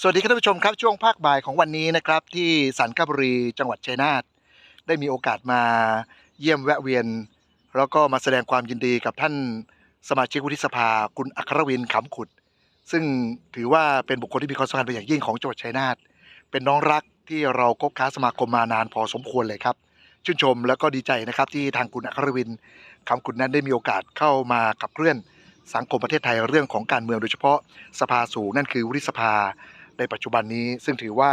สวัสดีครับท่านผู้ชมครับช่วงภาคบ่ายของวันนี้นะครับ ที่สันคบุรีจังหวัดชัยนาทได้มีโอกาสมาเยี่ยมแวะเวียน แล้วก็มาแสดงความยินดีกับท่านสมาชิกวุฒิสภาคุณอัครวินขำขุด ซึ่งถือว่าเป็นบุคคลที่มีความสำคัญเป็นอย่างยิ่งของจังหวัดชัยนาทเป็นน้องรักที่เราคบค้าสมาคมมานานพอสมควรเลยครับ ชื่นชมแล้วก็ดีใจนะครับที่ทางคุณอัครวินขำขุดนั้นได้มีโอกาสเข้ามาขับเคลื่อนสังคมประเทศไทยเรื่องของการเมืองโดยเฉพาะสภาสูงนั่นคือวุฒิสภา ในปัจจุบันนี้ซึ่งถือว่า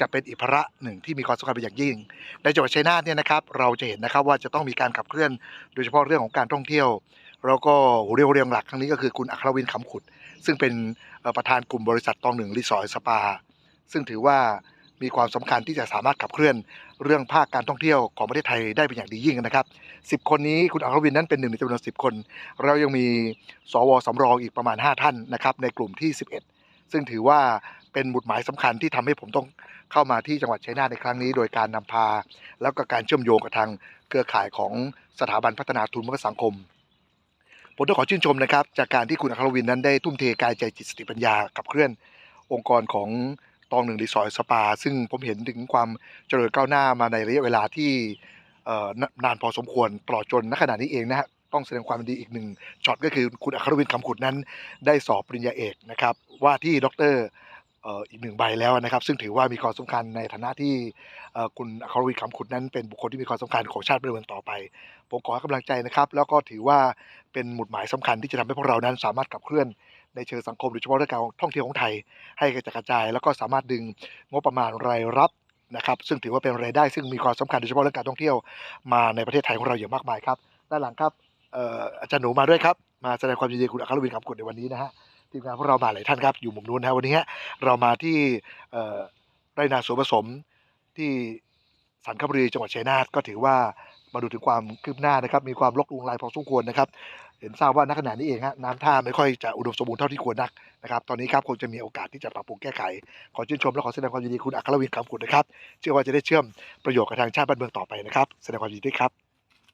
จะเป็นอีกภาระหนึ่งที่มีความสำคัญเป็นอย่างยิ่ง ในจังหวัดชัยนาทเนี่ยนะครับเราจะเห็นนะครับว่าจะต้องมีการขับเคลื่อน โดยเฉพาะเรื่องของการท่องเที่ยว แล้วก็หัวเรียวเรียงหลักครั้งนี้ก็คือคุณอัครวินขำขุด ซึ่งเป็นประธานกลุ่มบริษัทตองหนึ่งรีสอร์ทสปา ซึ่งถือว่ามีความสำคัญที่จะสามารถขับเคลื่อนเรื่องภาคการท่องเที่ยวของประเทศไทยได้เป็นอย่างดียิ่งนะครับ 10 คนนี้คุณอัครวินนั้นเป็นหนึ่งในจำนวน 10 คน เรายังมีสวสำรองอีกประมาณ 5 ท่านนะครับในกลุ่มที่ 11 ซึ่งถือว่า เป็นหมุดหมายสำคัญที่ทำให้ผมต้องเข้ามาที่จังหวัดชัยนาทในครั้งนี้ โดยการนำพา แล้วก็การเชื่อมโยงกับทางเครือข่ายของสถาบันพัฒนาทุนเพื่อสังคม ผมต้องขอชื่นชมนะครับ จากการที่คุณอัครวินนั้นได้ทุ่มเทกายใจจิตสติปัญญาขับเคลื่อนองค์กรของตองหนึ่งรีสอร์ทสปา ซึ่งผมเห็นถึงความเจริญก้าวหน้ามาในระยะเวลาที่นานพอสมควรตลอดจนณขณะนี้เองนะฮะต้องแสดงความดีอีกหนึ่งช็อตก็คือคุณอัครวินคำขุดนั้น ได้สอบปริญญาเอกนะครับ ว่าที่ด็อกเตอร์ อีกหนึ่งใบแล้วนะครับ ซึ่งถือว่ามีความสำคัญในฐานะที่คุณอัครวินคำขุดนั้นเป็นบุคคลที่มีความสำคัญของชาติบ้านเมืองต่อไป ผมขอให้กำลังใจนะครับ แล้วก็ถือว่าเป็นหมุดหมายสำคัญที่จะทำให้พวกเรานั้นสามารถขับเคลื่อนในเชิงสังคมโดยเฉพาะเรื่องการท่องเที่ยวของไทย ให้กระจกระจาย แล้วก็สามารถดึงงบประมาณรายรับนะครับ ซึ่งถือว่าเป็นรายได้ซึ่งมีความสำคัญโดยเฉพาะเรื่องการท่องเที่ยวมาในประเทศไทยของเราอย่างมากมายครับด้านหลังครับอาจารย์หนูมาด้วยครับมาแสดงความยินดีคุณอัครวินคำขุดในวันนี้นะฮะ ทีมงานพวกเรามาหลายท่านครับอยู่มุมนู้นนะวันนี้เรามาที่ไร่นาสวนผสมที่สันคบุรีจังหวัดชัยนาทก็ถือว่ามาดูถึงความคืบหน้านะครับ มีความลกลุงลายพอสมควรนะครับ เห็นทราบว่าณขณะนี้เองฮะน้ำท่าไม่ค่อยจะอุดมสมบูรณ์เท่าที่ควรนักนะครับ ตอนนี้ครับคงจะมีโอกาสที่จะปรับปรุงแก้ไข ขอชื่นชมและขอแสดงความยินดีคุณอัครวินคำขุดนะครับ เชื่อว่าจะได้เชื่อมประโยชน์กับทางชาติบ้านเมืองต่อไปนะครับ แสดงความยินดีด้วยครับ